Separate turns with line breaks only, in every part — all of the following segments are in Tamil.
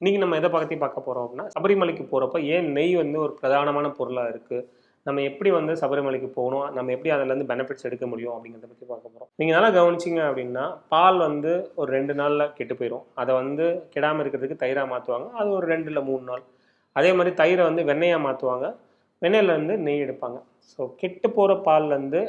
இன்னைக்கு நம்ம எதை பற்றி பார்க்க போகிறோம் அப்படின்னா சபரிமலைக்கு போகிறப்ப ஏன் நெய் வந்து ஒரு பிரதானமான பொருளாக இருக்குது நம்ம எப்படி வந்து சபரிமலைக்கு போகணும்? நம்ம எப்படி அதுலேருந்து பெனிஃபிட்ஸ் எடுக்க முடியும் அப்படிங்கிறத பற்றி பார்க்க போகிறோம் நீங்கள் நல்லா கவனிச்சிங்க அப்படின்னா பால் வந்து ஒரு ரெண்டு நாளில் கெட்டு போயிடும் அதை வந்து கெடாமல் இருக்கிறதுக்கு தயிராக மாற்றுவாங்க அது ஒரு ரெண்டு இல்லை மூணு நாள். அதே மாதிரி தயிரை வந்து வெண்ணெயாக மாற்றுவாங்க வெண்ணெயிலேருந்து நெய் எடுப்பாங்க. ஸோ கெட்டு போகிற பால்லேருந்து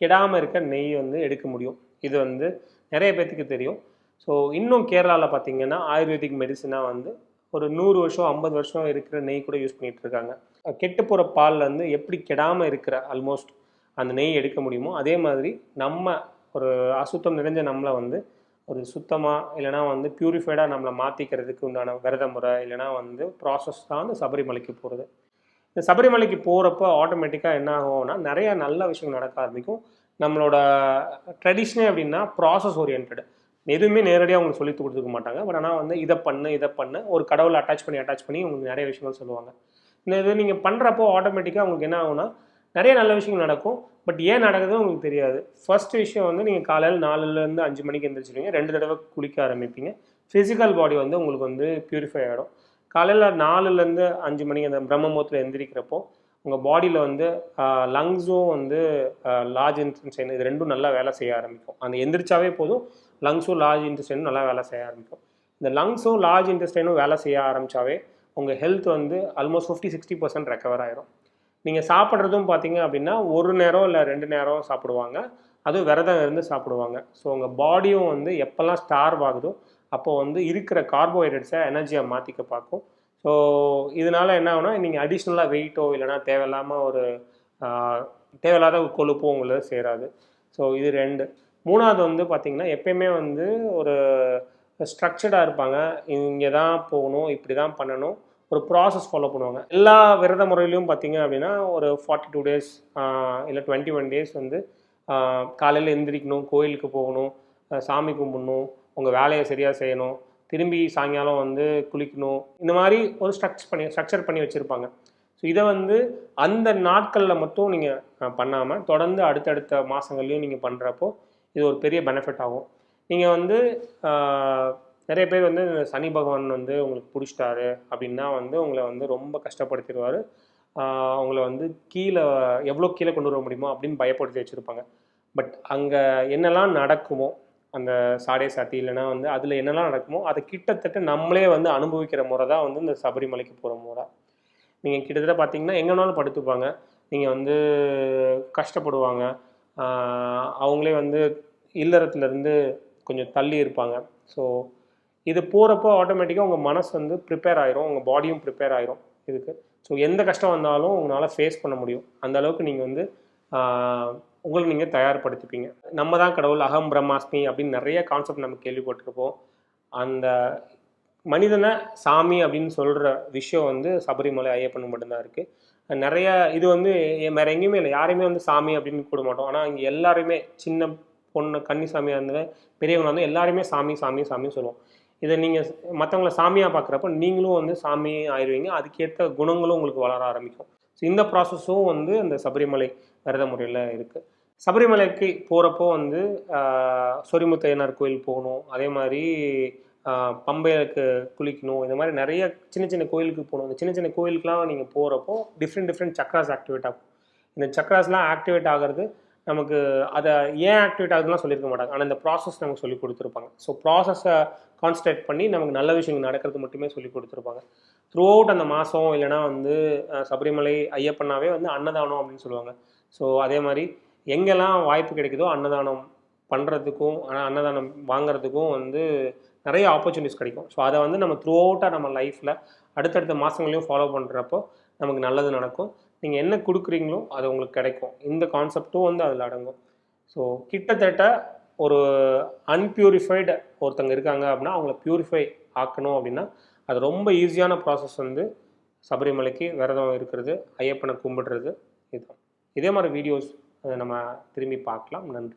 கெடாமல் இருக்க நெய் வந்து எடுக்க முடியும். இது வந்து நிறைய பேர்த்துக்கு தெரியும். ஸோ இன்னும் கேரளாவில் பார்த்தீங்கன்னா ஆயுர்வேதிக் மெடிசனாக வந்து ஒரு நூறு வருஷம் ஐம்பது வருஷம் இருக்கிற நெய் கூட யூஸ் பண்ணிகிட்டு இருக்காங்க. கெட்டு போகிற பால்ல வந்து எப்படி கெடாமல் இருக்கிற ஆல்மோஸ்ட் அந்த நெய் எடுக்க முடியுமோ அதே மாதிரி நம்ம ஒரு அசுத்தம் நிறைஞ்ச நம்மளை வந்து ஒரு சுத்தமாக இல்லைனா வந்து பியூரிஃபைடாக நம்மளை மாற்றிக்கிறதுக்கு உண்டான விரத முறை இல்லைனா வந்து ப்ராசஸ் தான் அந்த சபரிமலைக்கு போகிறது இந்த சபரிமலைக்கு போகிறப்ப ஆட்டோமேட்டிக்காக என்ன ஆகும்னா நிறைய நல்ல விஷயங்கள் நடக்க ஆரம்பிக்கும். நம்மளோட ட்ரெடிஷ்னே அப்படின்னா ப்ராசஸ் ஓரியன்ட் எதுவுமே நேரடியாக அவங்க சொல்லி கொடுத்துக்க மாட்டாங்க. பட் ஆனால் வந்து இதை பண்ணு இதை பண்ணு ஒரு கடவுளை அட்டாச் பண்ணி அட்டாச் பண்ணி உங்களுக்கு நிறைய விஷயங்கள் சொல்லுவாங்க. இந்த இது நீங்கள் பண்ணுறப்போ ஆட்டோமேட்டிக்காக உங்களுக்கு என்ன ஆகும்னா நிறைய நல்ல விஷயங்கள் நடக்கும். பட் ஏன் நடக்குதுன்னு உங்களுக்கு தெரியாது. ஃபர்ஸ்ட் விஷயம் வந்து நீங்கள் காலையில் நாலுலேருந்து அஞ்சு மணிக்கு எந்திரிச்சிருவீங்க. ரெண்டு தடவை குளிக்க ஆரம்பிப்பீங்க. ஃபிசிக்கல் பாடி வந்து உங்களுக்கு வந்து ப்யூரிஃபை ஆகிடும் காலையில் நாலுலேருந்து அஞ்சு மணிக்கு அந்த பிரம்ம எந்திரிக்கிறப்போ உங்கள் பாடியில் வந்து லங்ஸும் வந்து லார்ஜ் இன்சென்ஸ் இது ரெண்டும் நல்லா வேலை செய்ய ஆரம்பிக்கும். அந்த எந்திரிச்சாவே போதும். லங்ஸும் லார்ஜ் இன்டெஸ்டைனும் நல்லா வேலை செய்ய ஆரம்பிக்கும். இந்த லங்ஸும் லார்ஜ் இன்டெஸ்டைனும் வேலை செய்ய ஆரம்பித்தாவே உங்கள் ஹெல்த் வந்து almost fifty sixty percent recover ஆயிரும். நீங்கள் சாப்பிட்றதும் பார்த்தீங்க அப்படின்னா ஒரு நேரம் இல்லை ரெண்டு நேரம் சாப்பிடுவாங்க. அதுவும் விரதம் இருந்து சாப்பிடுவாங்க. ஸோ உங்கள் பாடியும் வந்து எப்போல்லாம் ஸ்டார்வ் ஆகுதோ அப்போது வந்து இருக்கிற கார்போஹைட்ரேட்ஸை எனர்ஜியாக மாற்றிக்க பார்க்கும். ஸோ இதனால் என்ன ஆகுனா நீங்கள் அடிஷ்னலாக வெயிட்டோ இல்லைனா தேவையில்லாமல் ஒரு தேவையில்லாத கொழுப்போ உங்களை சேராது. ஸோ இது ரெண்டு. மூணாவது வந்து பார்த்திங்கன்னா எப்பயுமே வந்து ஒரு ஸ்ட்ரக்சர்டாக இருப்பாங்க. இங்கே தான் போகணும் இப்படி தான் பண்ணணும். ஒரு ப்ராசஸ் ஃபாலோ பண்ணுவாங்க. எல்லா விரத முறையிலையும் பார்த்தீங்க அப்படின்னா ஒரு ஃபார்ட்டி டூ டேஸ் இல்லை டுவெண்ட்டி ஒன் டேஸ் வந்து காலையில் எந்திரிக்கணும் கோயிலுக்கு போகணும் சாமி கும்பிடணும் உங்கள் வேலையை சரியாக செய்யணும் திரும்பி சாயங்காலம் வந்து குளிக்கணும். இந்த மாதிரி ஒரு ஸ்ட்ரக்சர் பண்ணி ஸ்ட்ரக்சர் பண்ணி வச்சுருப்பாங்க. ஸோ இதை வந்து அந்த நாட்களில் மட்டும் நீங்கள் பண்ணாமல் தொடர்ந்து அடுத்தடுத்த மாதங்கள்லையும் நீங்கள் பண்ணுறப்போ இது ஒரு பெரிய பெனிஃபிட் ஆகும். நீங்கள் வந்து நிறைய பேர் வந்து சனி பகவான் வந்து உங்களுக்கு பிடிச்சிட்டாரு அப்படின்னா வந்து உங்களை வந்து ரொம்ப கஷ்டப்படுத்திடுவார். அவங்கள வந்து கீழே எவ்வளோ கீழே கொண்டு வர முடியுமோ அப்படின்னு பயப்படுத்தி வச்சுருப்பாங்க. பட் அங்கே என்னெல்லாம் நடக்குமோ அந்த சாடே சாத்தி இல்லைன்னா வந்து அதில் என்னெல்லாம் நடக்குமோ அதை கிட்டத்தட்ட நம்மளே வந்து அனுபவிக்கிற முறை தான் வந்து இந்த சபரிமலைக்கு போகிற முறை. நீங்கள் கிட்டத்தட்ட பார்த்தீங்கன்னா எங்கேனாலும் படுத்துப்பாங்க. நீங்கள் வந்து கஷ்டப்படுவாங்க. அவங்களே வந்து இல்லறத்துலேருந்து கொஞ்சம் தள்ளி இருப்பாங்க. ஸோ இது போகிறப்போ ஆட்டோமேட்டிக்காக உங்கள் மனசு வந்து ப்ரிப்பேர் ஆயிரும். உங்கள் பாடியும் ப்ரிப்பேர் ஆயிரும் இதுக்கு. ஸோ எந்த கஷ்டம் வந்தாலும் உங்களால் ஃபேஸ் பண்ண முடியும். அந்த அளவுக்கு நீங்கள் வந்து உங்களை நீங்கள் தயார்படுத்திப்பீங்க. நம்ம தான் கடவுள் அகம் பிரம்மாஸ்மி அப்படின்னு நிறைய கான்செப்ட் நம்ம கேள்விப்பட்டிருப்போம். அந்த மனிதனை சாமி அப்படின்னு சொல்கிற விஷயம் வந்து சபரிமலை ஐயப்பன் மட்டும்தான் இருக்குது நிறைய இது வந்து வேறு எங்கேயுமே இல்லை. யாரையுமே வந்து சாமி அப்படின்னு கூட மாட்டோம். ஆனால் இங்கே எல்லாருமே சின்ன பொண்ணு கன்னி சாமியாக இருந்தது பெரியவங்க வந்து எல்லாருமே சாமி சாமி சாமின்னு சொல்லுவோம். இதை நீங்கள் மற்றவங்கள சாமியாக பார்க்குறப்ப நீங்களும் வந்து சாமி ஆயிடுவீங்க அதுக்கேற்ற குணங்களும் உங்களுக்கு வளர ஆரம்பிக்கும். ஸோ இந்த ப்ராசஸும் வந்து அந்த சபரிமலை விரத முறையில் இருக்குது சபரிமலைக்கு போகிறப்போ வந்து சொரிமுத்தையனார் கோயில் போகணும். அதே மாதிரி பம்பைக்கு குளிக்கணும். இந்த மாதிரி நிறைய சின்ன சின்ன கோயிலுக்கு போகணும். இந்த சின்ன சின்ன கோயிலுக்குலாம் நீங்கள் போகிறப்போ டிஃப்ரெண்ட் டிஃப்ரெண்ட் சக்ராஸ் ஆக்டிவேட் ஆகும். இந்த சக்ராஸ்லாம் ஆக்டிவேட் ஆகிறது நமக்கு அதை ஏன் ஆக்டிவேட் ஆகுதுலாம் சொல்லியிருக்க மாட்டாங்க. ஆனால் இந்த ப்ராசஸ் நமக்கு சொல்லி கொடுத்துருப்பாங்க. ஸோ ப்ராசஸை கான்சன்ட்ரேட் பண்ணி நமக்கு நல்ல விஷயங்கள் நடக்கிறது மட்டுமே சொல்லி கொடுத்துருப்பாங்க. த்ரூ அவுட் அந்த மாதம் இல்லைனா வந்து சபரிமலை ஐயப்பனாவே வந்து அன்னதானம் அப்படின்னு சொல்லுவாங்க. ஸோ அதே மாதிரி எங்கெல்லாம் வாய்ப்பு கிடைக்குதோ அன்னதானம் பண்ணுறதுக்கும் அன்னதானம் வாங்குறதுக்கும் வந்து நிறைய ஆப்பர்ச்சுனிட்டிஸ் கிடைக்கும். ஸோ அதை வந்து நம்ம த்ரூ அவுட்டாக நம்ம லைஃப்பில் அடுத்தடுத்த மாதங்களையும் ஃபாலோ பண்ணுறப்போ நமக்கு நல்லது நடக்கும். நீங்கள் என்ன கொடுக்குறீங்களோ அது உங்களுக்கு கிடைக்கும். இந்த கான்செப்டும் வந்து அதில் அடங்கும். ஸோ கிட்டத்தட்ட ஒரு அன்பியூரிஃபைடு ஒருத்தங்க இருக்காங்க அப்படின்னா அவங்கள பியூரிஃபை ஆக்கணும் அப்படின்னா அது ரொம்ப ஈஸியான ப்ராசஸ் வந்து சபரிமலைக்கு விரதம் இருக்கிறது ஐயப்பனை கும்பிடுறது இதுதான். இதே மாதிரி வீடியோஸ் நம்ம திரும்பி பார்க்கலாம். நன்றி.